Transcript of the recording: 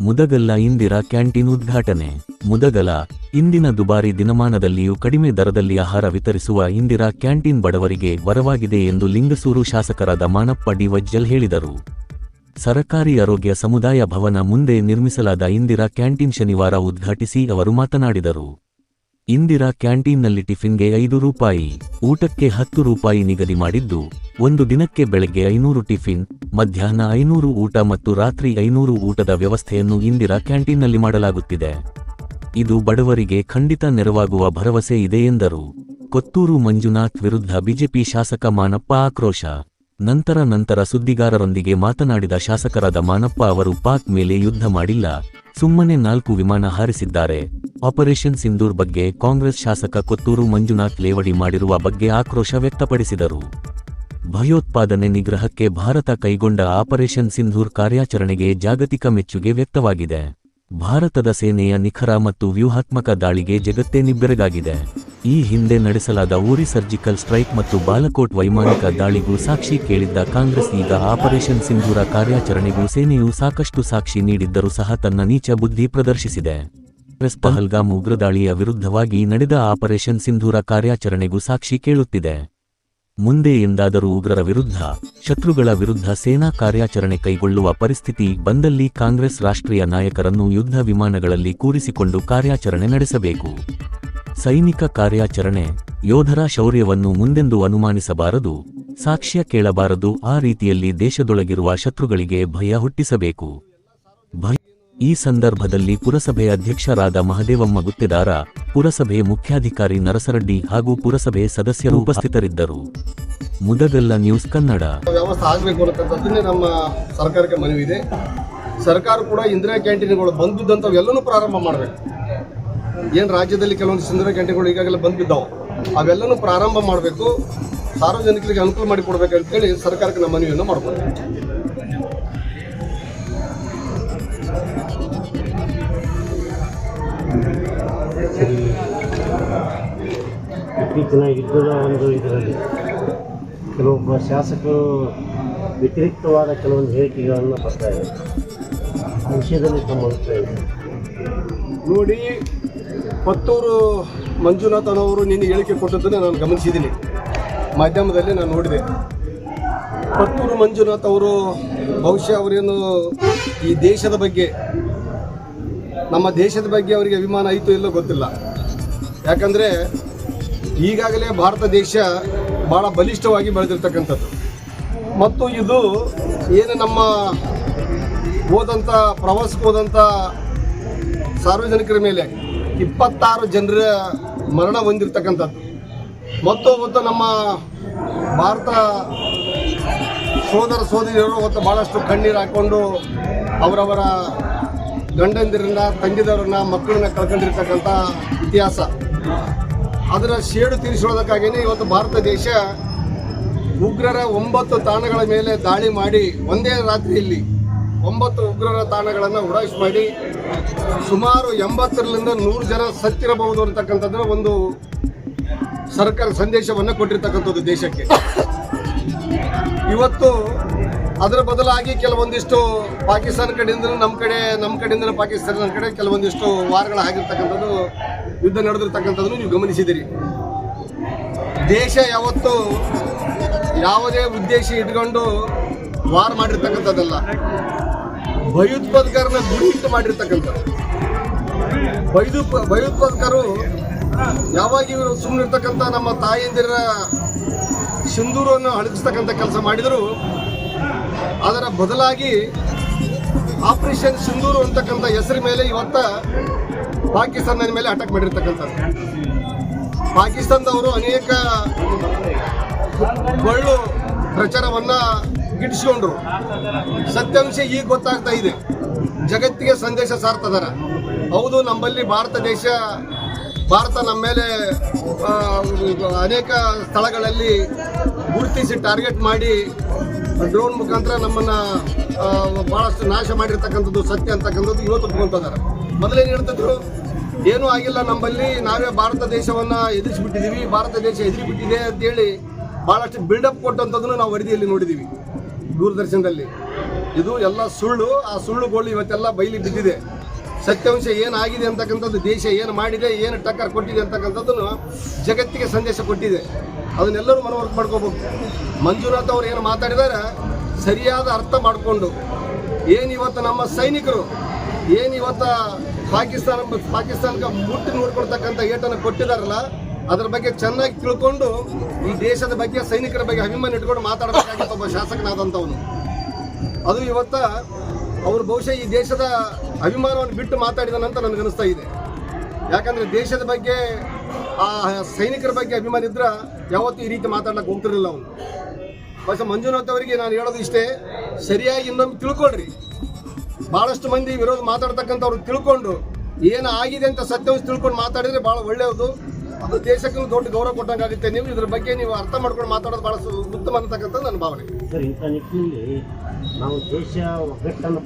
ಮುದಗಲ್ಲ Indira canteen ಉದ್ಘಾಟನೆ. ಮುದಗಲ, ಇಂದಿನ ದುಬಾರಿ ದಿನಮಾನದಲ್ಲಿಯೂ ಕಡಿಮೆ ದರದಲ್ಲಿ ಆಹಾರ ವಿತರಿಸುವ ಇಂದಿರಾ ಕ್ಯಾಂಟೀನ್ ಬಡವರಿಗೆ ವರವಾಗಿದೆ ಎಂದು ಲಿಂಗಸೂರು ಶಾಸಕರಾದ ಮಾನಪ್ಪ ಡಿವಜ್ಜಲ್ ಹೇಳಿದರು. ಸರಕಾರಿ ಆರೋಗ್ಯ ಸಮುದಾಯ ಭವನ ಮುಂದೆ ನಿರ್ಮಿಸಲಾದ ಇಂದಿರಾ ಕ್ಯಾಂಟೀನ್ ಶನಿವಾರ ಉದ್ಘಾಟಿಸಿ ಅವರು ಮಾತನಾಡಿದರು. ಇಂದಿರಾ ಕ್ಯಾಂಟೀನ್ನಲ್ಲಿ ಟಿಫಿನ್ಗೆ ಐದು ರೂಪಾಯಿ, ಊಟಕ್ಕೆ ಹತ್ತು ರೂಪಾಯಿ ನಿಗದಿ ಮಾಡಿದ್ದು, ಒಂದು ದಿನಕ್ಕೆ ಬೆಳಗ್ಗೆ ಐನೂರು ಟಿಫಿನ್, ಮಧ್ಯಾಹ್ನ ಐನೂರು ಊಟ ಮತ್ತು ರಾತ್ರಿ ಐನೂರು ಊಟದ ವ್ಯವಸ್ಥೆಯನ್ನು ಇಂದಿರಾ ಕ್ಯಾಂಟೀನ್ನಲ್ಲಿ ಮಾಡಲಾಗುತ್ತಿದೆ. ಇದು ಬಡವರಿಗೆ ಖಂಡಿತ ನೆರವಾಗುವ ಭರವಸೆ ಇದೆ ಎಂದರು. ಕೊತ್ತೂರು ಮಂಜುನಾಥ್ ವಿರುದ್ಧ ಬಿಜೆಪಿ ಶಾಸಕ ಮಾನಪ್ಪ ಆಕ್ರೋಶ. ನಂತರ ನಂತರ ಸುದ್ದಿಗಾರರೊಂದಿಗೆ ಮಾತನಾಡಿದ ಶಾಸಕರಾದ ಮಾನಪ್ಪ ಅವರು ಪಾಕ್ ಮೇಲೆ ಯುದ್ಧ ಮಾಡಿಲ್ಲ, ಸುಮ್ಮನೆ ನಾಲ್ಕು ವಿಮಾನ ಹಾರಿಸಿದ್ದಾರೆ. ಆಪರೇಷನ್ ಸಿಂಧೂರ್ ಬಗ್ಗೆ ಕಾಂಗ್ರೆಸ್ ಶಾಸಕ ಕೊತ್ತೂರು ಮಂಜುನಾಥ್ ಲೇವಡಿ ಮಾಡಿರುವ ಬಗ್ಗೆ ಆಕ್ರೋಶ ವ್ಯಕ್ತಪಡಿಸಿದರು. ಭಯೋತ್ಪಾದನೆ ನಿಗ್ರಹಕ್ಕೆ ಭಾರತ ಕೈಗೊಂಡ ಆಪರೇಷನ್ ಸಿಂಧೂರ್ ಕಾರ್ಯಾಚರಣೆಗೆ ಜಾಗತಿಕ ಮೆಚ್ಚುಗೆ ವ್ಯಕ್ತವಾಗಿದೆ. ಭಾರತದ ಸೇನೆಯ ನಿಖರ ಮತ್ತು ವ್ಯೂಹಾತ್ಮಕ ದಾಳಿಗೆ ಜಗತ್ತೇ ನಿಬ್ಬೆರಗಾಗಿದೆ. ಈ ಹಿಂದೆ ನಡೆಸಲಾದ ಊರಿ ಸರ್ಜಿಕಲ್ ಸ್ಟ್ರೈಕ್ ಮತ್ತು ಬಾಲಕೋಟ್ ವೈಮಾನಿಕ ದಾಳಿಗೂ ಸಾಕ್ಷಿ ಕೇಳಿದ್ದ ಕಾಂಗ್ರೆಸ್ ಈಗ ಆಪರೇಷನ್ ಸಿಂಧೂರ ಕಾರ್ಯಾಚರಣೆಗೂ ಸೇನೆಯು ಸಾಕಷ್ಟು ಸಾಕ್ಷಿ ನೀಡಿದ್ದರೂ ಸಹ ತನ್ನ ನೀಚ ಬುದ್ಧಿ ಪ್ರದರ್ಶಿಸಿದೆ. ಕಾಂಗ್ರೆಸ್ ಪಹಲ್ಗಾಮ್ ಉಗ್ರದಾಳಿಯ ವಿರುದ್ಧವಾಗಿ ನಡೆದ ಆಪರೇಷನ್ ಸಿಂಧೂರ ಕಾರ್ಯಾಚರಣೆಗೂ ಸಾಕ್ಷಿ ಕೇಳುತ್ತಿದೆ. ಮುಂದೆ ಎಂದಾದರೂ ಉಗ್ರರ ವಿರುದ್ಧ, ಶತ್ರುಗಳ ವಿರುದ್ಧ ಸೇನಾ ಕಾರ್ಯಾಚರಣೆ ಕೈಗೊಳ್ಳುವ ಪರಿಸ್ಥಿತಿ ಬಂದಲ್ಲಿ ಕಾಂಗ್ರೆಸ್ ರಾಷ್ಟ್ರೀಯ ನಾಯಕರನ್ನು ಯುದ್ಧ ವಿಮಾನಗಳಲ್ಲಿ ಕೂರಿಸಿಕೊಂಡು ಕಾರ್ಯಾಚರಣೆ ನಡೆಸಬೇಕು. ಸೈನಿಕ ಕಾರ್ಯಾಚರಣೆ, ಯೋಧರ ಶೌರ್ಯವನ್ನು ಮುಂದೆಂದು ಅನುಮಾನಿಸಬಾರದು, ಸಾಕ್ಷ್ಯ ಕೇಳಬಾರದು, ಆ ರೀತಿಯಲ್ಲಿ ದೇಶದೊಳಗಿರುವ ಶತ್ರುಗಳಿಗೆ ಭಯ ಹುಟ್ಟಿಸಬೇಕು. ಈ ಸಂದರ್ಭದಲ್ಲಿ ಪುರಸಭೆ ಅಧ್ಯಕ್ಷರಾದ ಮಹದೇವಮ್ಮ ಗುತ್ತಿದಾರ, ಪುರಸಭೆ ಮುಖ್ಯಾಧಿಕಾರಿ ನರಸರಡ್ಡಿ ಹಾಗೂ ಪುರಸಭೆ ಸದಸ್ಯರು ಉಪಸ್ಥಿತರಿದ್ದರು. ಮುದಗಲ್ಲ ನ್ಯೂಸ್ ಕನ್ನಡ. ವ್ಯವಸ್ಥೆ ಆಗಬೇಕು ಅನ್ನತಕ್ಕಂಥದ್ದನ್ನೇ ನಮ್ಮ ಸರ್ಕಾರಕ್ಕೆ ಮನವಿ ಇದೆ. ಸರ್ಕಾರ ಕೂಡ ಇಂದಿರಾ ಕ್ಯಾಂಟೀನ್ಗಳು ಬಂದ್ ಎಲ್ಲನೂ ಪ್ರಾರಂಭ ಮಾಡಬೇಕು. ಏನು ರಾಜ್ಯದಲ್ಲಿ ಕೆಲವೊಂದು ಇಂದಿರಾ ಕ್ಯಾಂಟೀನ್ಗಳು ಈಗಾಗಲೇ ಬಂದ್ ಅವೆಲ್ಲನೂ ಪ್ರಾರಂಭ ಮಾಡಬೇಕು. ಸಾರ್ವಜನಿಕರಿಗೆ ಅನುಕೂಲ ಮಾಡಿಕೊಡ್ಬೇಕಂತೇಳಿ ಸರ್ಕಾರಕ್ಕೆ ನಮ್ಮ ಮನವಿಯನ್ನು ಮಾಡ್ಬೋದು. ಇತ್ತೀಚಿನ ಯುದ್ಧದ ಒಂದು ಇದರಲ್ಲಿ. ಕೆಲವೊಬ್ಬ ಶಾಸಕರು ವ್ಯತಿರಿಕ್ತವಾದ ಕೆಲವೊಂದು ಹೇಳಿಕೆಗಳನ್ನು ಬರ್ತಾರೆ ಆ ವಿಷಯದಲ್ಲಿ ತಮ್ಮ ಅಭಿಪ್ರಾಯ ಇದೆ. ನೋಡಿ, ಪತ್ತೂರು ಮಂಜುನಾಥನವರು ನಿನ್ನೆ ಹೇಳಿಕೆ ಕೊಟ್ಟದ್ದನ್ನು ನಾನು ಗಮನಿಸಿದ್ದೀನಿ. ಮಾಧ್ಯಮದಲ್ಲಿ ನಾನು ನೋಡಿದೆ. ಪತ್ತೂರು ಮಂಜುನಾಥ್ ಅವರು ಬಹುಶಃ ಅವರೇನು ಈ ದೇಶದ ಬಗ್ಗೆ, ನಮ್ಮ ದೇಶದ ಬಗ್ಗೆ ಅವರಿಗೆ ಅಭಿಮಾನ ಆಯಿತು ಇಲ್ಲೋ ಗೊತ್ತಿಲ್ಲ. ಯಾಕಂದರೆ ಈಗಾಗಲೇ ಭಾರತ ದೇಶ ಭಾಳ ಬಲಿಷ್ಠವಾಗಿ ಬೆಳೆದಿರ್ತಕ್ಕಂಥದ್ದು. ಮತ್ತು ಇದು ಏನು ನಮ್ಮ ಹೋದಂಥ, ಪ್ರವಾಸಕ್ಕೆ ಹೋದಂಥ ಸಾರ್ವಜನಿಕರ ಮೇಲೆ ಇಪ್ಪತ್ತಾರು ಜನರ ಮರಣ ಹೊಂದಿರ್ತಕ್ಕಂಥದ್ದು. ಮತ್ತು ಮತ್ತು ನಮ್ಮ ಭಾರತ ಸೋದರ ಸೋದರಿಯರು ಮತ್ತು ಭಾಳಷ್ಟು ಕಣ್ಣೀರು ಹಾಕ್ಕೊಂಡು ಅವರವರ ಗಂಡಂದಿರನ್ನ, ತಂಗಿದವರನ್ನ, ಮಕ್ಕಳನ್ನ ಕಳ್ಕೊಂಡಿರ್ತಕ್ಕಂಥ ಇತಿಹಾಸ. ಅದರ ಸೇಡು ತೀರಿಸೋದಕ್ಕಾಗಿಯೇ ಇವತ್ತು ಭಾರತ ದೇಶ ಉಗ್ರರ ಒಂಬತ್ತು ತಾಣಗಳ ಮೇಲೆ ದಾಳಿ ಮಾಡಿ, ಒಂದೇ ರಾತ್ರಿಯಲ್ಲಿ ಒಂಬತ್ತು ಉಗ್ರರ ತಾಣಗಳನ್ನು ಉಡಾಯಿಸಿ ಮಾಡಿ, ಸುಮಾರು ಎಂಬತ್ತರಿಂದ ನೂರು ಜನ ಸತ್ತಿರಬಹುದು ಅಂತಕ್ಕಂಥದ್ರ ಒಂದು ಸರ್ಕಾರ ಸಂದೇಶವನ್ನು ಕೊಟ್ಟಿರ್ತಕ್ಕಂಥದ್ದು ದೇಶಕ್ಕೆ. ಇವತ್ತು ಅದರ ಬದಲಾಗಿ ಕೆಲವೊಂದಿಷ್ಟು ಪಾಕಿಸ್ತಾನ ಕಡೆಯಿಂದ ನಮ್ಮ ಕಡೆ, ನಮ್ಮ ಕಡೆಯಿಂದ ಪಾಕಿಸ್ತಾನ ಕಡೆ ಕೆಲವೊಂದಿಷ್ಟು ವಾರಗಳ ಆಗಿರ್ತಕ್ಕಂಥದ್ದು, ಯುದ್ಧ ನಡೆದಿರ್ತಕ್ಕಂಥದ್ದನ್ನು ನೀವು ಗಮನಿಸಿದಿರಿ ದೇಶ ಯಾವತ್ತು ಯಾವುದೇ ಉದ್ದೇಶ ಇಟ್ಕೊಂಡು ವಾರ್ ಮಾಡಿರ್ತಕ್ಕಂಥದ್ದಲ್ಲ. ಭಯೋತ್ಪಾದಕರನ್ನ ಗುರಿ ಇಟ್ಟು ಮಾಡಿರ್ತಕ್ಕಂಥದ್ದು. ಭಯೋತ್ಪ ಭಯೋತ್ಪಾದಕರು ಯಾವಾಗ ಇವರು ಸುಮ್ಮನಿರ್ತಕ್ಕಂಥ ನಮ್ಮ ತಾಯಂದಿರ ಸಿಂಧೂರನ್ನು ಅಳಗಿಸ್ತಕ್ಕಂಥ ಕೆಲಸ ಮಾಡಿದರು ಅದರ ಬದಲಾಗಿ ಆಪರೇಷನ್ ಸಿಂಧೂರು ಅಂತಕ್ಕಂಥ ಹೆಸರು ಮೇಲೆ ಇವತ್ತ ಪಾಕಿಸ್ತಾನದ ಮೇಲೆ ಅಟ್ಯಾಕ್ ಮಾಡಿರ್ತಕ್ಕಂಥದ್ದು. ಪಾಕಿಸ್ತಾನದವರು ಅನೇಕ ಒಳ್ಳು ಪ್ರಚಾರವನ್ನ ಗಿಟ್ಟಿಸ್ಕೊಂಡ್ರು. ಸತ್ಯಾಂಶ ಈಗ ಗೊತ್ತಾಗ್ತಾ ಇದೆ. ಜಗತ್ತಿಗೆ ಸಂದೇಶ ಸಾರ್ತದಾರ. ಹೌದು, ನಮ್ಮಲ್ಲಿ ಭಾರತ ದೇಶ, ಭಾರತ ನಮ್ಮ ಮೇಲೆ ಅನೇಕ ಸ್ಥಳಗಳಲ್ಲಿ ಗುರುತಿಸಿ ಟಾರ್ಗೆಟ್ ಮಾಡಿ ಡ್ರೋನ್ ಮುಖಾಂತರ ನಮ್ಮನ್ನ ಭಾಳಷ್ಟು ನಾಶ ಮಾಡಿರ್ತಕ್ಕಂಥದ್ದು ಸತ್ಯ ಅಂತಕ್ಕಂಥದ್ದು ಇವತ್ತು ಒಪ್ಕೊಂತಿದ್ದಾರೆ ಮೊದಲೇನು ಹೇಳ್ತಿದ್ರು, ಏನೂ ಆಗಿಲ್ಲ ನಮ್ಮಲ್ಲಿ, ನಾವೇ ಭಾರತ ದೇಶವನ್ನ ಎದುರಿಸಿಬಿಟ್ಟಿದ್ದೀವಿ ಭಾರತ ದೇಶ ಎದುರಿಬಿಟ್ಟಿದೆ ಅಂತೇಳಿ ಭಾಳಷ್ಟು ಬಿಲ್ಡಪ್ ಕೊಟ್ಟಂಥದ್ದನ್ನು ನಾವು ವರದಿಯಲ್ಲಿ ನೋಡಿದ್ದೀವಿ ದೂರದರ್ಶನದಲ್ಲಿ. ಇದು ಎಲ್ಲ ಸುಳ್ಳು, ಆ ಸುಳ್ಳುಗಳು ಇವತ್ತೆಲ್ಲ ಬಯಲಿ ಬಿದ್ದಿದೆ. ಸತ್ಯಾಂಶ ಏನಾಗಿದೆ ಅಂತಕ್ಕಂಥದ್ದು, ದೇಶ ಏನು ಮಾಡಿದೆ, ಏನು ಟಕ್ಕರ್ ಕೊಟ್ಟಿದೆ ಅಂತಕ್ಕಂಥದ್ದನ್ನು ಜಗತ್ತಿಗೆ ಸಂದೇಶ ಕೊಟ್ಟಿದೆ. ಅದನ್ನೆಲ್ಲರೂ ಮನವರಿಕೆ ಮಾಡ್ಕೋಬೇಕು. ಮಂಜುನಾಥ್ ಅವ್ರು ಏನು ಮಾತಾಡಿದಾರೆ? ಸರಿಯಾದ ಅರ್ಥ ಮಾಡಿಕೊಂಡು. ಏನು ಇವತ್ತು ನಮ್ಮ ಸೈನಿಕರು, ಏನು ಇವತ್ತ ಪಾಕಿಸ್ತಾನ ಪಾಕಿಸ್ತಾನಕ್ಕೆ ಮುಟ್ಟಿ ನೋಡ್ಕೊಳ್ತಕ್ಕಂಥ ಏಟನ್ನು ಕೊಟ್ಟಿದಾರಲ್ಲ, ಅದ್ರ ಬಗ್ಗೆ ಚೆನ್ನಾಗಿ ತಿಳ್ಕೊಂಡು ಈ ದೇಶದ ಬಗ್ಗೆ, ಸೈನಿಕರ ಬಗ್ಗೆ ಅಭಿಮಾನ ಇಟ್ಕೊಂಡು ಮಾತಾಡಬೇಕಾಗಿತ್ತು ಒಬ್ಬ ಶಾಸಕನಾದಂಥವನು. ಅದು ಇವತ್ತ ಅವರು ಬಹುಶಃ ಈ ದೇಶದ ಅಭಿಮಾನವನ್ನು ಬಿಟ್ಟು ಮಾತಾಡಿದನಂತ ನನಗನ್ನಿಸ್ತಾ ಇದೆ. ಯಾಕಂದ್ರೆ ದೇಶದ ಬಗ್ಗೆ, ಆ ಸೈನಿಕರ ಬಗ್ಗೆ ಅಭಿಮಾನ ಇದ್ರ ಯಾವತ್ತೂ ಈ ರೀತಿ ಮಾತಾಡಕ್ಕೆ ಹೋಗ್ತಿರಲಿಲ್ಲ ಅವನು. ಬಸ್ ಮಂಜುನಾಥ್ ಅವರಿಗೆ ನಾನು ಹೇಳೋದು ಇಷ್ಟೇ, ಸರಿಯಾಗಿ ಇನ್ನೊಮ್ಮೆ ತಿಳ್ಕೊಳ್ರಿ. ಬಹಳಷ್ಟು ಮಂದಿ ವಿರೋಧ ಮಾತಾಡ್ತಕ್ಕಂಥವ್ರು ತಿಳ್ಕೊಂಡು, ಏನು ಆಗಿದೆ ಅಂತ ಸತ್ಯಾಂಶ ತಿಳ್ಕೊಂಡು ಮಾತಾಡಿದರೆ ಭಾಳ ಒಳ್ಳೆಯದು. ಅದು ದೇಶಕ್ಕೂ ದೊಡ್ಡ ಗೌರವ ಕೊಟ್ಟಂಗಾಗುತ್ತೆ ನೀವು ಇದ್ರ ಬಗ್ಗೆ ನೀವು ಅರ್ಥ ಮಾಡ್ಕೊಂಡು ಮಾತಾಡೋದು ಭಾಳ ಉತ್ತಮ ಅಂತಕ್ಕಂಥ ನನ್ನ ಭಾವನೆ. ಸರ್, ಇಂಥ ನಿಟ್ಟಿನಲ್ಲಿ ನಾವು ದೇಶ ಒಗ್ಗಟ್ಟನ್ನು